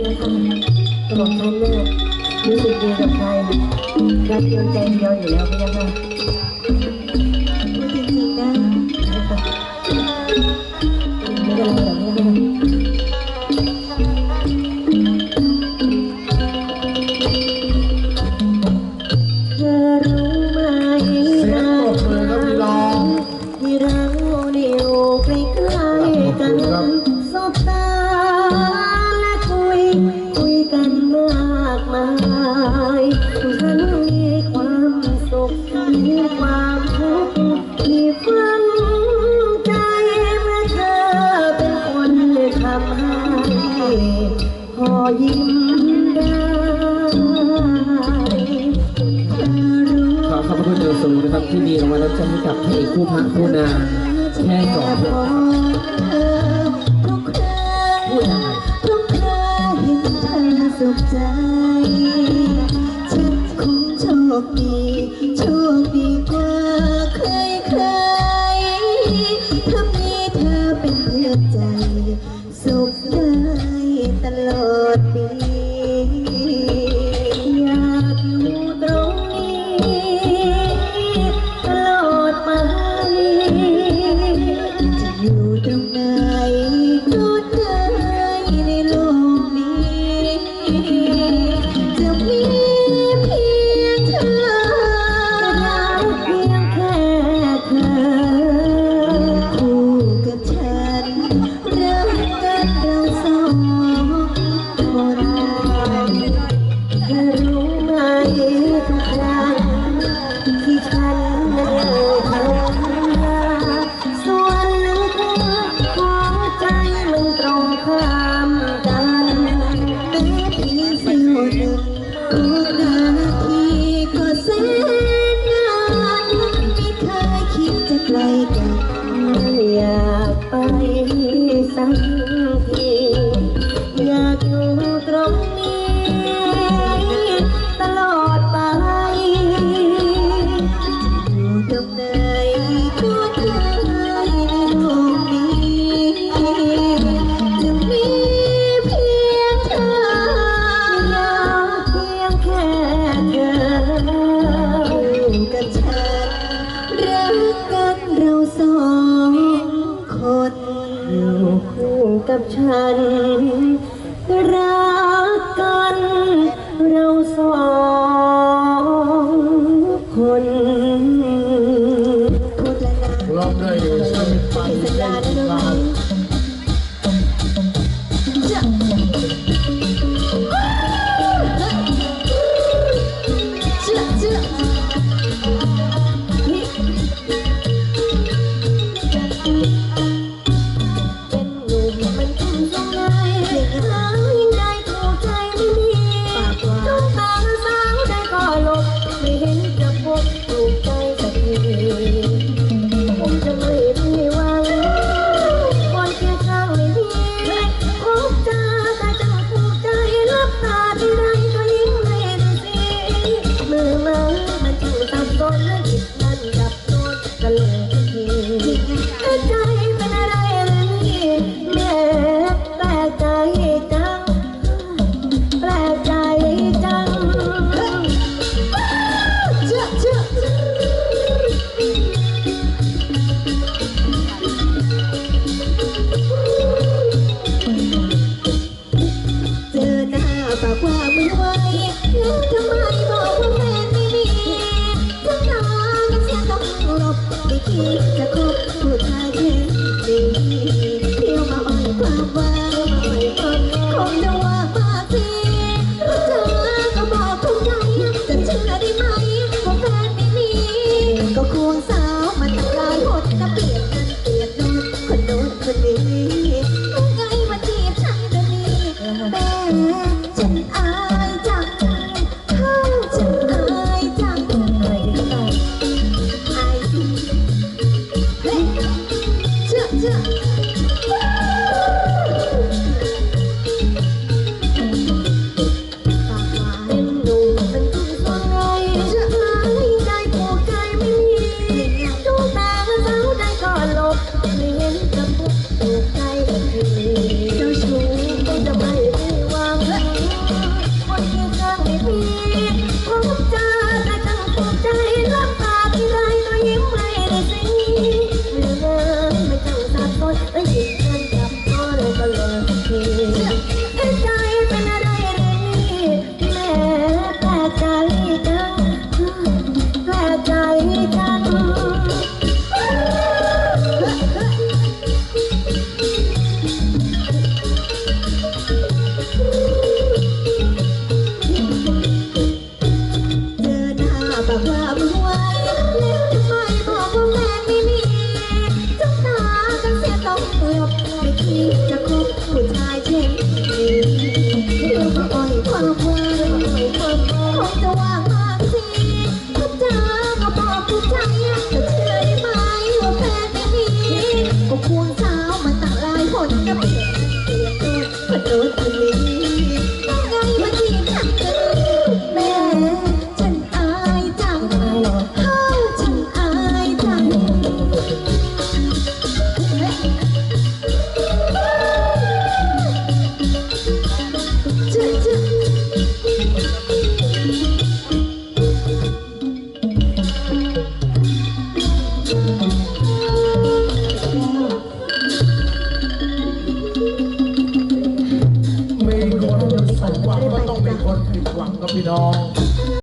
ดียวกันตลอดทั้งโลกรู้สึกดีกับใครรักเดียวใจเดียวอยู่แล้วพยาค่ะจริงๆนะไม่เป็นไรแต่ไป็นไที่เราเดียวใกลกัน ที่ดีเอาไว้แล้วจะนให้กับพระกคู่พัะคู่นางแค่สองพูดยังไงทุกคราเห็นเธอสุขใจ ฉันคงโชคดี โชคดีกว่าใคร กับฉันรั きっとここ America. Thank you.